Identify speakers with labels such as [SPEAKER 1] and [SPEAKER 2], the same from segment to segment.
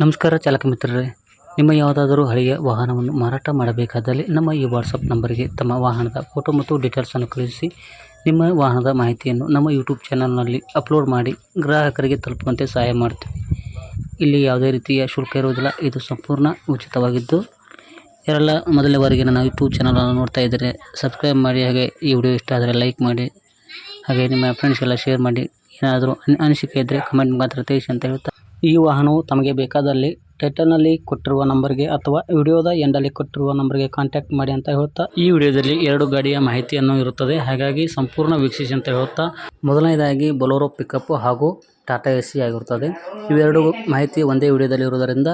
[SPEAKER 1] ನಮಸ್ಕಾರ ಚಾಲಕ ಮಿತ್ರರೇ. ನಿಮ್ಮ ಯಾವುದಾದರೂ ಹಳೆಯ ವಾಹನವನ್ನು ಮಾರಾಟ ಮಾಡಬೇಕಾದಲ್ಲಿ ನಮ್ಮ ಈ ವಾಟ್ಸಪ್ ನಂಬರಿಗೆ ತಮ್ಮ ವಾಹನದ ಫೋಟೋ ಮತ್ತು ಡೀಟೇಲ್ಸನ್ನು ಕಳುಹಿಸಿ. ನಿಮ್ಮ ವಾಹನದ ಮಾಹಿತಿಯನ್ನು ನಮ್ಮ ಯೂಟ್ಯೂಬ್ ಚಾನಲ್ನಲ್ಲಿ ಅಪ್ಲೋಡ್ ಮಾಡಿ ಗ್ರಾಹಕರಿಗೆ ತಲುಪುವಂತೆ ಸಹಾಯ ಮಾಡ್ತೀವಿ ಇಲ್ಲಿ ಯಾವುದೇ ರೀತಿಯ ಶುಲ್ಕ ಇರುವುದಿಲ್ಲ, ಇದು ಸಂಪೂರ್ಣ ಉಚಿತವಾಗಿದ್ದು. ಯಾರೆಲ್ಲ ಮೊದಲನೇ ಬಾರಿಗೆ ನನ್ನ ಯೂಟ್ಯೂಬ್ ಚಾನಲನ್ನು ನೋಡ್ತಾ ಇದ್ದರೆ ಸಬ್ಸ್ಕ್ರೈಬ್ ಮಾಡಿ, ಹಾಗೆ ಈ ವಿಡಿಯೋ ಇಷ್ಟ ಆದರೆ ಲೈಕ್ ಮಾಡಿ, ಹಾಗೆ ನಿಮ್ಮ ಫ್ರೆಂಡ್ಸ್ ಎಲ್ಲ ಶೇರ್ ಮಾಡಿ. ಏನಾದರೂ ಅನ್- ಅನಿಸಿಕೆ ಇದ್ದರೆ ಕಮೆಂಟ್ ಮಾತ್ರ ತಿಳಿಸಿ ಅಂತ ಹೇಳ್ತಾ ಈ ವಾಹನವು ತಮಗೆ ಬೇಕಾದಲ್ಲಿ ಟೈಟಲ್ನಲ್ಲಿ ಕೊಟ್ಟಿರುವ ನಂಬರ್ಗೆ ಅಥವಾ ವಿಡಿಯೋದ ಎಂಡಲ್ಲಿ ಕೊಟ್ಟಿರುವ ನಂಬರ್ಗೆ ಕಾಂಟ್ಯಾಕ್ಟ್ ಮಾಡಿ ಅಂತ ಹೇಳ್ತಾ ಈ ವಿಡಿಯೋದಲ್ಲಿ ಎರಡು ಗಾಡಿಯ ಮಾಹಿತಿಯನ್ನು ಇರುತ್ತದೆ. ಹಾಗಾಗಿ ಸಂಪೂರ್ಣ ವೀಕ್ಷಿಸಿ ಅಂತ ಹೇಳ್ತಾ ಮೊದಲನೇದಾಗಿ ಬೊಲೋರೋ ಪಿಕಪ್ ಹಾಗೂ ಟಾಟಾ ಎ ಸಿ ಆಗಿರುತ್ತದೆ. ಇವೆರಡು ಮಾಹಿತಿ ಒಂದೇ ವಿಡಿಯೋದಲ್ಲಿ ಇರುವುದರಿಂದ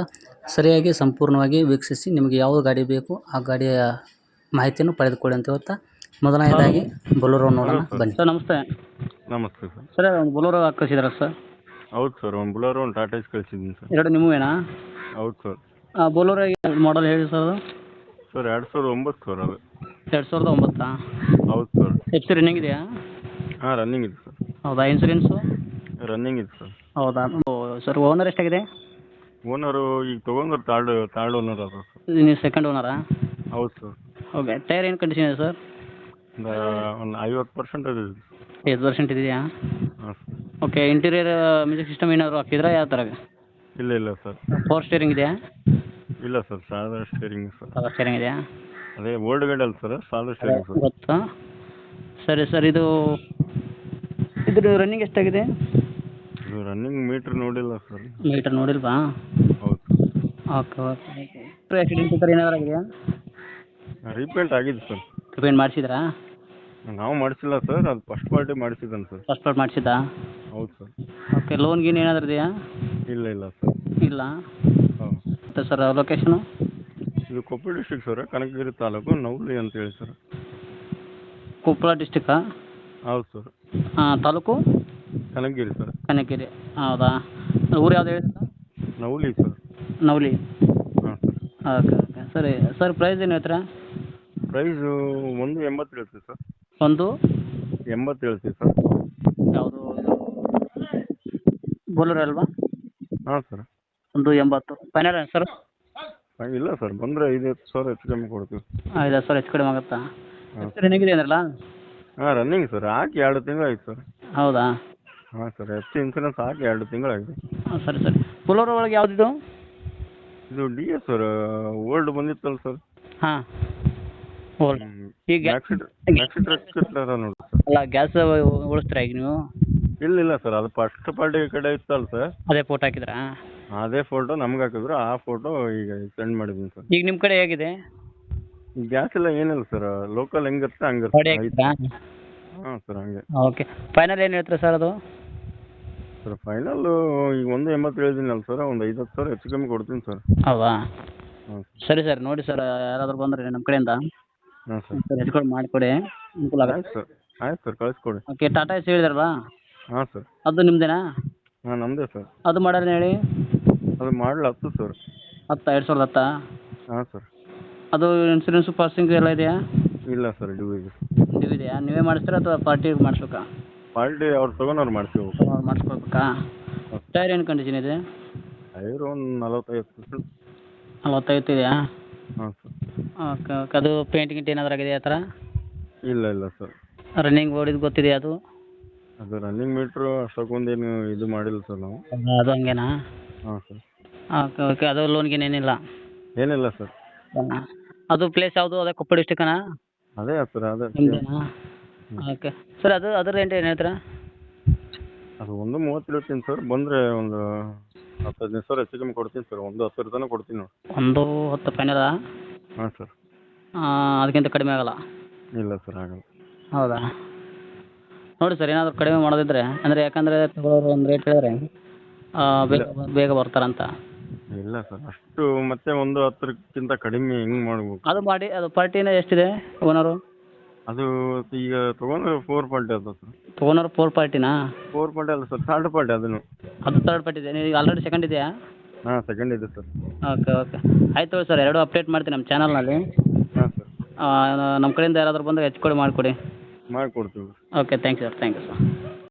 [SPEAKER 1] ಸರಿಯಾಗಿ ಸಂಪೂರ್ಣವಾಗಿ ವೀಕ್ಷಿಸಿ ನಿಮಗೆ ಯಾವ ಗಾಡಿ ಬೇಕು ಆ ಗಾಡಿಯ ಮಾಹಿತಿಯನ್ನು ಪಡೆದುಕೊಳ್ಳಿ ಅಂತ ಹೇಳ್ತಾ ಮೊದಲನೇದಾಗಿ ಬೊಲೋರೋ ನೋಡೋಣ ಬನ್ನಿ. ಸರ್ ನಮಸ್ತೆ.
[SPEAKER 2] ನಮಸ್ತೆ ಸರ್.
[SPEAKER 1] ಸರ್ ಒಂದು ಬೊಲೊರೋ ಕಳಿಸಿದ್ರ ಸರ್?
[SPEAKER 2] ಹೌದು ಸರ್ ಒಂದು ಬುಲೋರೋ ಒಂದು ಟಾಟಾ ಎಸ್ ಕಳಿಸಿದ್ದೀನಿ ಸರ್.
[SPEAKER 1] ಎರಡು ನಿಮ್ಮವೇನಾ
[SPEAKER 2] ಹೌದು ಸರ್.
[SPEAKER 1] ಬೊಲೋರೋ ಮಾಡಲ್ ಹೇಳಿ ಸರ್ ಅದು?
[SPEAKER 2] ಸರ್ ಎರಡು ಸಾವಿರದ ಒಂಬತ್ತು ಸರ್ ಅದು.
[SPEAKER 1] ಎರಡು ಸಾವಿರದ ಒಂಬತ್ತಾ?
[SPEAKER 2] ಹೌದು ಸರ್.
[SPEAKER 1] ಎಷ್ಟು ರನ್ನಿಂಗ್ ಇದೆಯಾ?
[SPEAKER 2] ಹಾಂ ರನ್ನಿಂಗ್ ಇದೆ ಸರ್.
[SPEAKER 1] ಹೌದಾ ಇನ್ಸೂರೆನ್ಸು
[SPEAKER 2] ರನ್ನಿಂಗ್ ಇದೆ ಸರ್.
[SPEAKER 1] ಹೌದಾ ಸರ್ ಓನರ್ ಎಷ್ಟಾಗಿದೆ?
[SPEAKER 2] ಓನರು ಈಗ ತೊಗೊಂಡ್ರೆ ತಾರ್ಡ್ ತಾರ್ಡ್ ಓನರ್ ಅದು ಸರ್.
[SPEAKER 1] ನೀವು ಸೆಕೆಂಡ್ ಓನರಾ
[SPEAKER 2] ಹೌದು ಸರ್.
[SPEAKER 1] ಓಕೆ ಟೈರ್ ಏನು ಕಂಡೀಷನ್ ಇದೆ ಸರ್?
[SPEAKER 2] ಒಂದು ಒಂದು ಐವತ್ತು ಪರ್ಸೆಂಟ್ ಇದೆ.
[SPEAKER 1] ಐದು ಪರ್ಸೆಂಟ್ ಇದೆಯಾ?
[SPEAKER 2] ಹಾಂ sir.
[SPEAKER 1] Okay interior music system ಏನಾದರೂ ಹಾಕಿದ್ರಾ? ಯಾವ ಥರ
[SPEAKER 2] ಇಲ್ಲ ಇಲ್ಲ ಸರ್
[SPEAKER 1] ಫೋರ್ ಸ್ಟೇರಿಂಗ್ ಇದೆಯಾ?
[SPEAKER 2] ಇಲ್ಲ ಸರ್ ಸಾದಾ ಸ್ಟೇರಿಂಗ್ ಸರ್
[SPEAKER 1] ಪವರ್ ಸ್ಟೇರಿಂಗ್ ಇದೆಯಾ?
[SPEAKER 2] ಅದೇ ಓಲ್ಡ್ ಗಾಡಿ ಅಲ್ಲ ಸರ್ ಸಾದಾ ಸ್ಟೇರಿಂಗ್ ಸರ್
[SPEAKER 1] ಗೊತ್ತಾ. ಸರಿ ಸರ್ ಇದು ಇದ್ರ ರನ್ನಿಂಗ್ ಎಷ್ಟಾಗಿದೆ?
[SPEAKER 2] ಇದು ರನ್ನಿಂಗ್ ಮೀಟ್ರ್ ನೋಡಿಲ್ಲ ಸರ್
[SPEAKER 1] ಮೀಟರ್ ನೋಡಿಲ್ವಾ?
[SPEAKER 2] ಹೌದು.
[SPEAKER 1] ಓಕೆ ಓಕೆ ಆಕ್ಸಿಡೆಂಟ್ ಈ ಥರ ಏನಾದ್ರು ಆಗಿದೆಯಾ?
[SPEAKER 2] ರೀಪೇಂಟ್ ಆಗಿದೆ ಸರ್
[SPEAKER 1] ರಿಪೇಂಟ್ ಮಾಡಿಸಿದ್ರಾ?
[SPEAKER 2] ನಾವು ಮಾಡಿಸಿಲ್ಲ ಸರ್ ಅದು ಫಸ್ಟ್ ಪಾರ್ಟಿ ಮಾಡಿಸಿದ್ದಾನೆ ಸರ್.
[SPEAKER 1] ಫಸ್ಟ್ ಪಾರ್ಟ್ ಮಾಡಿಸಿದ್ದಾ?
[SPEAKER 2] ಹೌದು ಸರ್.
[SPEAKER 1] ಓಕೆ ಲೋನ್ ಗೀನ್ ಏನಾದರೂ ಇದೆಯಾ?
[SPEAKER 2] ಇಲ್ಲ ಇಲ್ಲ ಸರ್.
[SPEAKER 1] ಇಲ್ಲ.
[SPEAKER 2] ಹಾಂ
[SPEAKER 1] ಮತ್ತೆ ಸರ್ ಲೊಕೇಶನು
[SPEAKER 2] ಇದು ಕೊಪ್ಪಳ ಡಿಸ್ಟಿಕ್ ಸರ್ ಕನಕಗಿರಿ ತಾಲೂಕು ಅಂತ ಹೇಳಿ ಸರ್.
[SPEAKER 1] ಕೊಪ್ಪಳ ಡಿಸ್ಟಿಕ್ಕಾ
[SPEAKER 2] ಹೌದು ಸರ್.
[SPEAKER 1] ಹಾಂ ತಾಲೂಕು?
[SPEAKER 2] ಕನಕಗಿರಿ ಸರ್.
[SPEAKER 1] ಕನಕಗಿರಿ. ಹೌದಾ? ಊರು ಯಾವ್ದು ಹೇಳಿ
[SPEAKER 2] ನೌಲಿ ಸರ್.
[SPEAKER 1] ನವಲಿ.
[SPEAKER 2] ಹಾಂ ಸರ್.
[SPEAKER 1] ಓಕೆ ಓಕೆ ಸರಿ ಸರ್ ಪ್ರೈಸ್ ಏನು ಹೇಳ್ತೀರಾ?
[SPEAKER 2] ಪ್ರೈಸು ಒಂದು ಎಂಬತ್ತು ಹೇಳ್ತೀವಿ ಸರ್.
[SPEAKER 1] ಒಂದು?
[SPEAKER 2] ಎಂಬತ್ತು ಹೇಳ್ತೀವಿ ಸರ್.
[SPEAKER 1] ಯಾವುದು? ಬೋಲರ್ ಅಲ್ವಾ?
[SPEAKER 2] ಹಾಂ ಸರ್.
[SPEAKER 1] ಒಂದು ಎಂಬತ್ತು. Final sir?
[SPEAKER 2] ಇಲ್ಲ ಸರ್ ಬಂದರೆ ಐದು ಸಾವಿರ ಹೆಚ್ಚು ಕಮ್ಮಿ ಕೊಡ್ತೀವಿ
[SPEAKER 1] ಐದು ಸರ್ ಹೆಚ್ಚು ಕಡಿಮೆ ಆಗುತ್ತಾ? ಸರ್ ಏನಾಗಿದೆ ಅಂದ್ರಲ್ಲ?
[SPEAKER 2] ಹಾಂ ರನ್ನಿಂಗ್ ಸರ್ ಹಾಕಿ ಎರಡು ತಿಂಗಳು ಆಯ್ತು ಸರ್.
[SPEAKER 1] ಹೌದಾ?
[SPEAKER 2] ಹಾಂ ಸರ್ ಎಫ್ ಸಿ ಇನ್ಸೂರೆನ್ಸ್ ಹಾಕಿ ಎರಡು ತಿಂಗಳಾಗಿದೆ
[SPEAKER 1] ಹಾಂ ಸರಿ ಸರಿ. ಪುಲೋರ್ ಒಳಗೆ ಯಾವುದಿದು?
[SPEAKER 2] ಇದು ಡಿ ಎಸ್ ಸರ್ ಓಲ್ಡ್ ಬಂದಿತ್ತಲ್ಲ ಸರ್.
[SPEAKER 1] ಹಾಂ. ಓಲ್ಡ್ ಈಗ
[SPEAKER 2] ಮ್ಯಾಕ್ಸಿಟ್ ರೆಕ್ಕಿಟ್ಲರ ನೋಡಿ ಸರ್.
[SPEAKER 1] ಅಲ್ಲ ಗ್ಯಾಸ್ ಉಳಿಸ್ತೀರಾ ಈಗ ನೀವು?
[SPEAKER 2] ಇಲ್ಲ ಇಲ್ಲ ಸರ್ ಅದು ಫಸ್ಟ್ ಪಾರ್ಟಿ ಕಡೆ ಇತ್ತಲ್ಲ ಸರ್.
[SPEAKER 1] ಅದೇ ಫೋಟೋ ಹಾಕಿದ್ರಾ?
[SPEAKER 2] ಅದೇ ಫೋಟೋ ನಮ್ಗೆ ಹಾಕಿದ್ರು ಆ ಫೋಟೋ ಈಗ ಸೆಂಡ್ ಮಾಡಿದ್ದೀನಿ ಸರ್.
[SPEAKER 1] ಈಗ ನಿಮ್ಮ ಕಡೆ ಹೇಗಿದೆ?
[SPEAKER 2] ಗ್ಯಾಸ್ ಎಲ್ಲ ಏನಿಲ್ಲ ಸರ್ ಲೋಕಲ್ ಹೆಂಗಿರುತ್ತೆ
[SPEAKER 1] ಗಾಡಿ
[SPEAKER 2] ಹಂಗಿರುತ್ತೆ
[SPEAKER 1] ಹಾಕಿದ್ರಾ?
[SPEAKER 2] ಹಾಂ ಸರ್ ಹಂಗೆ.
[SPEAKER 1] ಓಕೆ ಫೈನಲ್ ಏನು ಹೇಳ್ತೀರಾ ಸರ್ ಅದು?
[SPEAKER 2] ಸರ್ ಫೈನಲ್ ಈಗ ಒಂದು ಎಂಬತ್ತು ಹೇಳಿದ್ದೀನಲ್ಲ ಸರ್ ಒಂದು ಐವತ್ತು ಸಾವಿರ ಹೆಚ್ಚು ಕಮ್ಮಿ ಕೊಡ್ತೀನಿ ಸರ್.
[SPEAKER 1] ಹೌದಾ? ಸರಿ. ಸರ್ ನೋಡಿ ಸರ್ ಯಾರಾದರೂ ಬಂದರೆ ನಮ್ಮ ಕಡೆಯಿಂದ.
[SPEAKER 2] ಹಾಂ ಸರ್.
[SPEAKER 1] ಸರ್ ಹೆಚ್ಚು ಕಡಿಮೆ ಮಾಡಿಕೊಡಿ. ಅನುಕೂಲ ಆಗುತ್ತೆ.
[SPEAKER 2] ಆಯ್ತು ಸರ್. ಆಯ್ತು ಸರ್ ಕಳಿಸ್ಕೊಡಿ.
[SPEAKER 1] ಓಕೆ ಟಾಟಾ ಎಸ್ ಹೇಳಿದ್ರಲ್ವಾ?
[SPEAKER 2] ಹಾಂ ಸರ್.
[SPEAKER 1] ಅದು ನಿಮ್ಮದೇನಾ
[SPEAKER 2] ಹಾಂ ನಮ್ಮದೇ ಸರ್.
[SPEAKER 1] ಅದು ಮಾಡೋಣ ಹೇಳಿ.
[SPEAKER 2] ಅದು ಮಾಡಲ ಹತ್ತು ಸರ್.
[SPEAKER 1] ಹತ್ತು ಎರಡು ಸಾವಿರದ ಹತ್ತಾ?
[SPEAKER 2] ಹಾಂ ಸರ್.
[SPEAKER 1] ಅದು ಇನ್ಸೂರೆನ್ಸು ಪಾಸಿಂಗ್ ಎಲ್ಲ ಇದೆಯಾ?
[SPEAKER 2] ಇಲ್ಲ ಸರ್ ಡ್ಯೂ ಇದೆ.
[SPEAKER 1] ನೀವು ಇದೆಯಾ? ನೀವೇ ಮಾಡಿಸ್ತೀರಾ ಅಥವಾ ಪಾರ್ಟಿ ಮಾಡಿಸ್ಬೇಕಾ?
[SPEAKER 2] ಪಾರ್ಟಿ ಅವ್ರು ತೊಗೊಂಡವ್ರು ಮಾಡ್ತೀವಿ
[SPEAKER 1] ಮಾಡಿಸ್ಕೊಳ್ಬೇಕಾ? ಟೈರ್ ಏನು ಕಂಡೀಷನ್ ಇದೆ?
[SPEAKER 2] ಟೈರ್ ಒಂದು ನಲವತ್ತೈದು
[SPEAKER 1] ನಲವತ್ತೈದು ಇದೆಯಾ?
[SPEAKER 2] ಹಾಂ ಸರ್.
[SPEAKER 1] ಓಕೆ ಓಕೆ ಅದು ಪೇಂಟ್ ಗಿಂಟ್ ಏನಾದರೂ ಆಗಿದೆ ಆ ಥರ?
[SPEAKER 2] ಇಲ್ಲ ಇಲ್ಲ ಸರ್.
[SPEAKER 1] ರನ್ನಿಂಗ್ ಓಡಿದ್ದು ಗೊತ್ತಿದೆಯಾ ಅದು?
[SPEAKER 2] ಅದು ರನ್ನಿಂಗ್ ಮೀಟ್ರು ಅಷ್ಟಕ್ಕೊಂದೇನು ಇದು ಮಾಡಿಲ್ಲ ಸರ್ ನಾವು.
[SPEAKER 1] ಅದು ಹಂಗೇನಾ?
[SPEAKER 2] ಹಾಂ ಸರ್.
[SPEAKER 1] ಓಕೆ ಓಕೆ ಅದು ಏನಿಲ್ಲ?
[SPEAKER 2] ಏನಿಲ್ಲ ಸರ್.
[SPEAKER 1] ಅದು ಪ್ಲೇಸ್ ಯಾವುದು? ಅದೇ ಕೊಪ್ಪಳ ಡಿಸ್ಟಿಕನಾ
[SPEAKER 2] ಅದೇ ಸರ್ ಅದೇ
[SPEAKER 1] ನಿಮ್ಮದೇನಾ ಓಕೆ. ಸರ್ ಅದು ಅದ್ರ ರೇಟ್ ಏನು ಹೇಳ್ತೀರಾ?
[SPEAKER 2] ಅದು ಒಂದು ಮೂವತ್ತು ಇಡ್ತೀನಿ ಸರ್. ಬಂದರೆ ಒಂದು ಹತ್ತು ಹದಿನೈದು ಸಾವಿರ ಹೆಚ್ಚು ಕಮ್ಮಿ ಕೊಡ್ತೀನಿ ಸರ್. ಒಂದು ಹತ್ತರ ತನಕ ಕೊಡ್ತೀನಿ ನೋಡಿ
[SPEAKER 1] ಒಂದು ಹತ್ತು ಫೈನಲ್ಲ
[SPEAKER 2] ಹಾಂ ಸರ್.
[SPEAKER 1] ಅದಕ್ಕಿಂತ ಕಡಿಮೆ ಆಗಲ್ಲ?
[SPEAKER 2] ಇಲ್ಲ ಸರ್ ಆಗಲ್ಲ.
[SPEAKER 1] ಹೌದಾ? ನೋಡಿ ಸರ್ ಏನಾದರೂ ಕಡಿಮೆ ಮಾಡೋದಿದ್ರೆ ಅಂದರೆ ಯಾಕಂದರೆ ತಗೊಳ್ಳೋರು ಒಂದು ರೇಟ್ ಹೇಳಿದ್ರೆ ಬೇಗ ಬೇಗ ಬರ್ತಾರಂತ.
[SPEAKER 2] ಇಲ್ಲ ಸರ್ ಅಷ್ಟು ಮತ್ತೆ ಒಂದು ಹತ್ತಕ್ಕಿಂತ ಕಡಿಮೆ ಹೆಂಗೆ ಮಾಡ್ಬೇಕು?
[SPEAKER 1] ಅದು ಮಾಡಿ ಅದು ಪಾರ್ಟಿನ ಎಷ್ಟಿದೆ ಓನರು
[SPEAKER 2] ಅದು ಈಗ ತೊಗೊಂಡ್ರೆ ಫೋರ್ ಪಾರ್ಟಿ ಅದು ಸರ್.
[SPEAKER 1] ತಗೊಂಡ್ರೆ ಫೋರ್ ಪಾರ್ಟಿನಾ?
[SPEAKER 2] ಫೋರ್ ಪಾರ್ಟಿ ಅಲ್ಲ ಸರ್ ಥರ್ಡ್ ಪಾರ್ಟಿ ಅದನ್ನು.
[SPEAKER 1] ಅದು ತರ್ಡ್ ಪಾರ್ಟಿ ಇದೆ. ನೀವು ಆಲ್ರೆಡಿ ಸೆಕೆಂಡ್ ಇದೆಯಾ?
[SPEAKER 2] ಹಾಂ ಸೆಕೆಂಡ್ ಇದೆ ಸರ್
[SPEAKER 1] ಓಕೆ ಓಕೆ ತೊಗೊಳಿ ಸರ್ ಎರಡು ಅಪ್ಡೇಟ್ ಮಾಡ್ತೀನಿ ನಮ್ಮ ಚಾನಲ್ನಲ್ಲಿ
[SPEAKER 2] ಹಾಂ ಸರ್
[SPEAKER 1] ನಮ್ಮ ಕಡೆಯಿಂದ ಯಾರಾದರೂ ಬಂದರೆ ಹೆಚ್ಚು ಕಡಿಮೆ ಮಾಡಿಕೊಡಿ.
[SPEAKER 2] ಮಾಡಿಕೊಡ್ತೀವಿ.
[SPEAKER 1] Okay thank you sir thank you sir